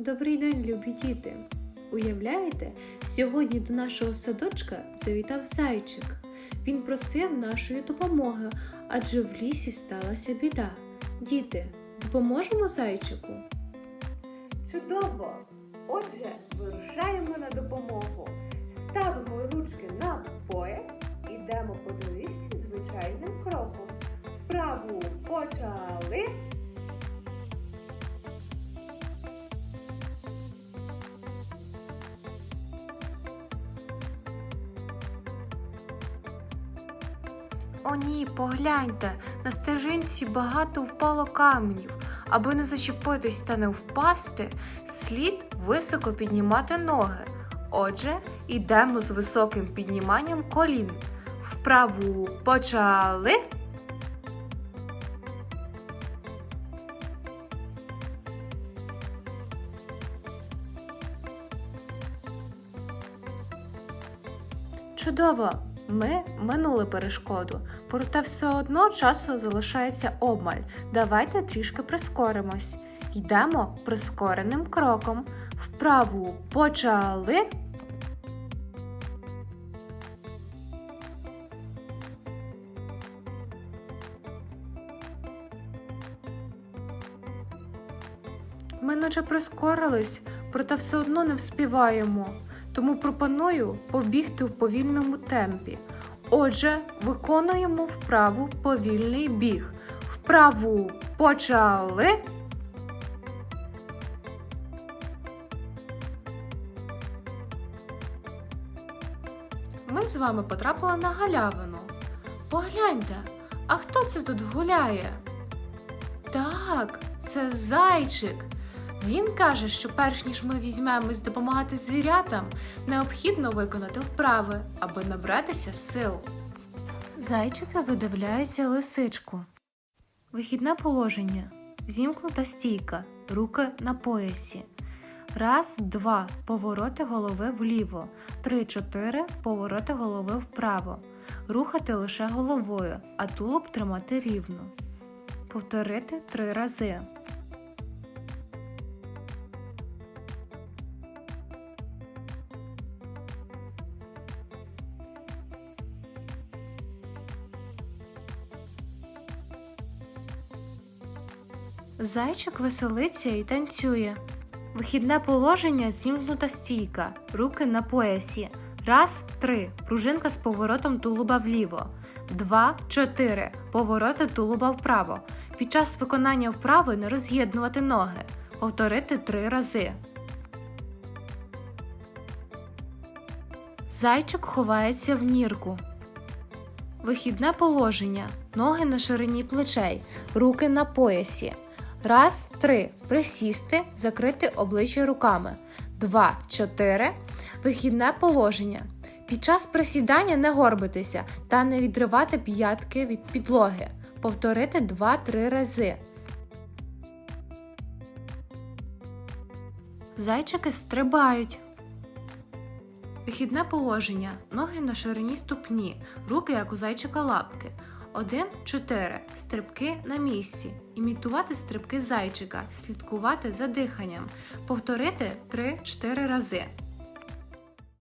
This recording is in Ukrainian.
Добрий день, любі діти! Уявляєте, сьогодні до нашого садочка завітав зайчик. Він просив нашої допомоги, адже в лісі сталася біда. Діти, допоможемо зайчику? Чудово! Отже, вирушаємо на допомогу. Ставимо ручки на пояс, ідемо по доріжці звичайним кроком. Вправу почали. О ні, погляньте, на стежинці багато впало каменів. Аби не зачепитись та не впасти, слід високо піднімати ноги. Отже, йдемо з високим підніманням колін. Вправу почали. Чудово! Ми минули перешкоду, проте все одно часу залишається обмаль. Давайте трішки прискоримось. Йдемо прискореним кроком. Вправу почали. Ми наче прискорились, проте все одно не вспіваємо. Тому пропоную побігти в повільному темпі. Отже, виконуємо вправу повільний біг. Вправу почали. Ми з вами потрапили на галявину. Погляньте, а хто це тут гуляє? Так, це зайчик. Він каже, що перш ніж ми візьмемось допомагати звірятам, необхідно виконати вправи, аби набратися сил. Зайчики видивляються лисичку. Вихідне положення. Зімкнута стійка, руки на поясі. Раз, два. Повороти голови вліво. Три, чотири. Повороти голови вправо. Рухати лише головою, а тулуб тримати рівно. Повторити три рази. Зайчик веселиться і танцює. Вихідне положення зімкнута стійка, руки на поясі. Раз, три. Пружинка з поворотом тулуба вліво. Два, чотири. Повороти тулуба вправо. Під час виконання вправи не роз'єднувати ноги. Повторити три рази. Зайчик ховається в нірку. Вихідне положення. Ноги на ширині плечей, руки на поясі. Раз, три. Присісти, закрити обличчя руками. Два, чотири. Вихідне положення. Під час присідання не горбитися та не відривати п'ятки від підлоги. Повторити 2-3 рази. Зайчики стрибають. Вихідне положення. Ноги на ширині ступні, руки як у зайчика лапки. 1-4. Стрибки на місці. Імітувати стрибки зайчика. Слідкувати за диханням. Повторити 3-4 рази.